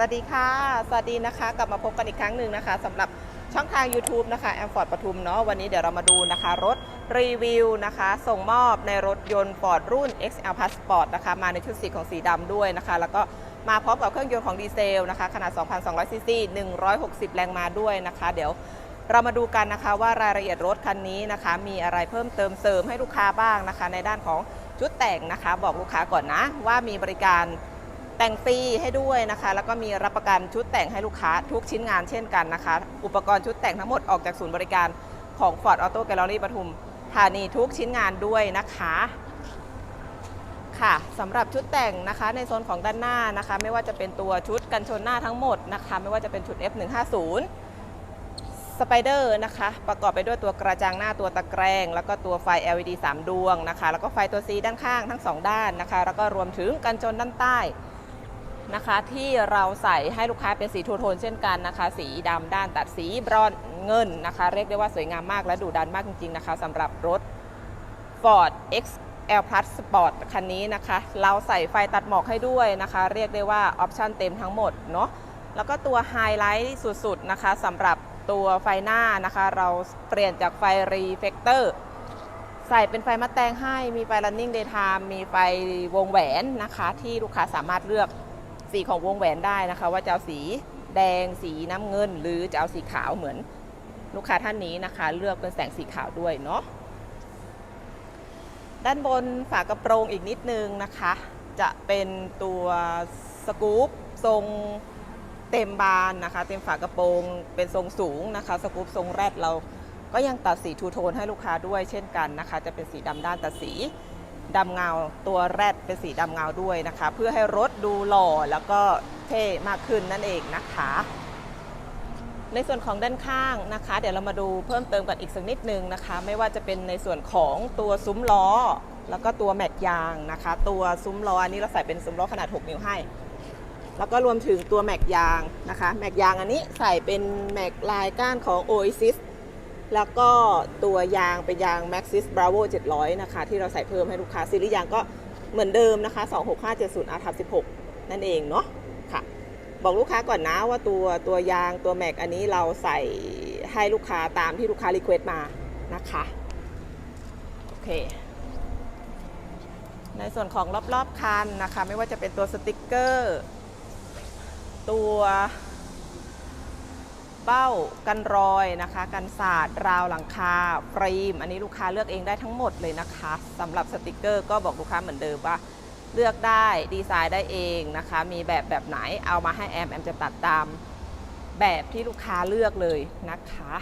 วัสดีค่ะ สวัสดีนะคะ กลับมาพบกันอีกครั้งหนึ่งนะคะสำหรับช่องทาง YouTube นะคะแอมฟอร์ดปทุมเนาะวันนี้เดี๋ยวเรามาดูนะคะ รถรีวิวนะคะ ส่งมอบในรถยนต์ Ford รุ่น XL Passport นะคะ มาในชุดสีของสีดำด้วยนะคะ แล้วก็มาพร้อมกับเครื่องยนต์ของดีเซลนะคะ ขนาด 2,200ซีซี160 แรงม้าด้วยนะคะ เดี๋ยวเรามาดูกันนะคะว่ารายละเอียดรถคันนี้นะคะ มีอะไรเพิ่มเติมเสริมให้ลูกค้าบ้างนะคะ ในด้านของชุดแต่งนะคะ บอกลูกค้าก่อนนะว่ามีบริการ แต่งฟรีให้ด้วยนะคะ แล้วก็มีรับประกันชุดแต่งให้ลูกค้าทุกชิ้นงานเช่นกันนะคะ อุปกรณ์ชุดแต่งทั้งหมดออกจากศูนย์บริการของ Ford Auto Gallery ปทุมธานีทุกชิ้นงานด้วยนะคะค่ะสำหรับชุดแต่งนะคะในโซนของด้านหน้านะคะ ไม่ว่าจะเป็นตัวชุดกันชนหน้าทั้งหมดนะคะ ไม่ว่าจะเป็นชุด F150 สไปเดอร์นะคะ ประกอบไปด้วยตัวกระจังหน้าตัวตะแกรงแล้วก็ตัวไฟ LED 3 ดวงนะคะ แล้วก็ไฟตัว C ด้านข้างทั้ง 2 ด้านนะคะ แล้วก็รวมถึงกันชนด้านใต้ นะคะที่เราใส่ให้ลูกค้าเป็นสีทูโทนเช่นกันนะคะ สีดำด้านตัดสีบรอนเงินนะคะ เรียกได้ว่าสวยงามมากและดุดันมากจริงๆนะคะสำหรับรถ Ford XL Plus Sport คันนี้นะคะ เราใส่ไฟตัดหมอกให้ด้วยนะคะ เรียกได้ว่าออปชันเต็มทั้งหมดเนาะแล้วก็ตัวไฮไลท์สุดๆนะคะสำหรับตัวไฟหน้านะคะ เราเปลี่ยนจากไฟรีเฟกเตอร์ใส่เป็นไฟมัดแตงให้มีไฟ running daytime มีไฟวงแหวนนะคะ ที่ลูกค้าสามารถเลือก สีของวงแหวนได้นะคะ ว่าจะเอาสีแดงสีน้ำเงิน หรือจะเอาสีขาวเหมือนลูกค้าท่านนี้นะคะ เลือกเป็นแสงสีขาวด้วยเนาะด้านบนฝากระโปรงอีกนิดนึงนะคะ จะเป็นตัวสกู๊ปทรงเต็มบานนะคะ เต็มฝากระโปรงเป็นทรงสูงนะคะ สกู๊ปทรงแรดเราก็ยังตัดสีทูโทนให้ลูกค้าด้วยเช่นกันนะคะ จะเป็นสีดำด้านตัดสี ดำเงาตัวแรดเป็นสีดำเงาด้วยนะคะ เพื่อให้รถดูหล่อแล้วก็เท่มากขึ้นนั่นเองนะคะ ในส่วนของด้านข้างนะคะ เดี๋ยวเรามาดูเพิ่มเติมกันอีกสักนิดนึงนะคะ ไม่ว่าจะเป็นในส่วนของตัวซุ้มล้อ แล้วก็ตัวแม็กยางนะคะ ตัวซุ้มล้ออันนี้เราใส่เป็นซุ้มล้อขนาด 6 นิ้วให้ แล้วก็รวมถึงตัวแม็กยางนะคะ แม็กยางอันนี้ใส่เป็นแม็กลายก้านของ Oasis แล้วก็ตัวยางเป็นยาง Maxxis Bravo 700 นะคะ ที่เราใส่เพิ่มให้ลูกค้าซีรีส์ยางก็เหมือนเดิมนะคะ 26570 R 16 นั่นเองเนาะค่ะ บอกลูกค้าก่อนนะว่าตัวตัวยางตัวแม็กอันนี้เราใส่ให้ลูกค้าตามที่ลูกค้ารีเควสต์มานะคะ โอเค ในส่วนของรอบๆคันนะคะ ไม่ว่าจะเป็นตัวสติกเกอร์ ตัว เบ้า กันรอยนะคะ กันสาดราวหลังคาฟรีม อันนี้ลูกค้าเลือกเองได้ทั้งหมดเลยนะคะสำหรับสติกเกอร์ก็บอกลูกค้าเหมือนเดิมว่า เลือกได้ดีไซน์ได้เองนะคะ มีแบบแบบไหนเอามาให้แอมแอมจะตัดตามแบบที่ลูกค้าเลือกเลยนะคะ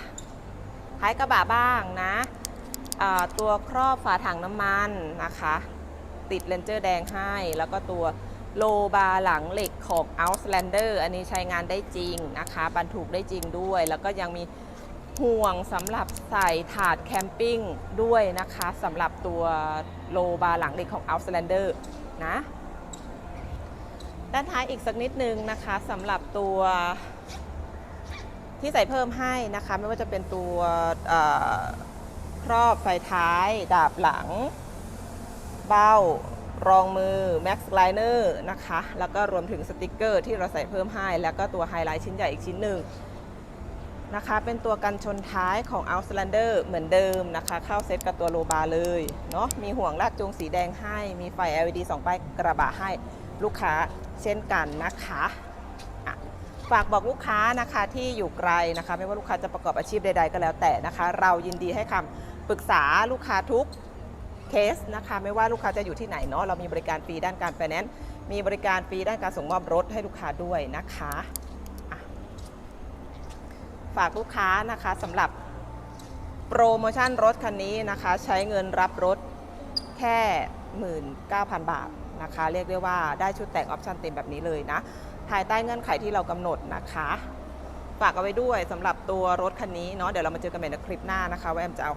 ท้ายกระบะบ้างนะตัวครอบฝาถังน้ำมันนะคะ ติดเลนเจอร์แดงให้แล้วก็ตัว โลบาร์หลังเหล็กของ Outlander อันนี้ใช้งานได้จริงนะคะ บรรทุกได้จริงด้วย แล้วก็ยังมีห่วงสำหรับใส่ถาดแคมปิ้งด้วยนะคะสำหรับตัวโลบาร์หลังเหล็กของ Outlander นะด้านท้ายอีกสักนิดนึงนะคะสำหรับตัวที่ใส่เพิ่มให้นะคะ ไม่ว่าจะเป็นตัวครอบไฟท้าย ดาบหลัง เบ้า รองมือ Max Liner นะคะ แล้วก็รวมถึงสติกเกอร์ที่เราใส่เพิ่มให้ แล้วก็ตัวไฮไลท์ชิ้นใหญ่อีกชิ้นหนึ่งนะคะ เป็นตัวกันชนท้ายของ Outlander เหมือนเดิมนะคะ เข้าเซตกับตัวโลบาเลยเนาะ มีห่วงลากจูงสีแดงให้ มีไฟ LED 2ป้ายกระบะให้ลูกค้าเช่นกันนะคะอะฝากบอกลูกค้านะคะที่อยู่ไกลนะคะ ไม่ว่าลูกค้าจะประกอบอาชีพใดๆก็แล้วแต่นะคะ เรายินดีให้คำปรึกษาลูกค้าทุก เคสนะคะไม่ว่าลูกค้าจะอยู่ที่ไหนเนาะเรามีบริการฟรีด้านการไฟแนนซ์มีบริการฟรีด้านการส่งมอบรถให้ลูกค้าด้วยนะคะฝากลูกค้านะคะสำหรับโปรโมชั่นรถคันนี้นะคะใช้เงินรับรถแค่ 19,000 บาทนะคะเรียกได้ว่าได้ชุดแต่งออปชั่นเต็มแบบนี้เลยนะภายใต้เงื่อนไขที่เรากำหนดนะคะฝากเอาไว้ด้วยสำหรับตัวรถคันนี้เนาะเดี๋ยวเรามาเจอกันใหม่ในคลิปหน้านะคะว่าแอมจะเอา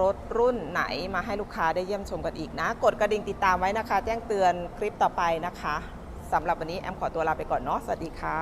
รถรุ่นไหนมาให้ลูกค้าได้เยี่ยมชมกันอีกนะ กดกระดิ่งติดตามไว้นะคะ แจ้งเตือนคลิปต่อไปนะคะสำหรับวันนี้แอมขอตัวลาไปก่อนเนาะสวัสดีค่ะ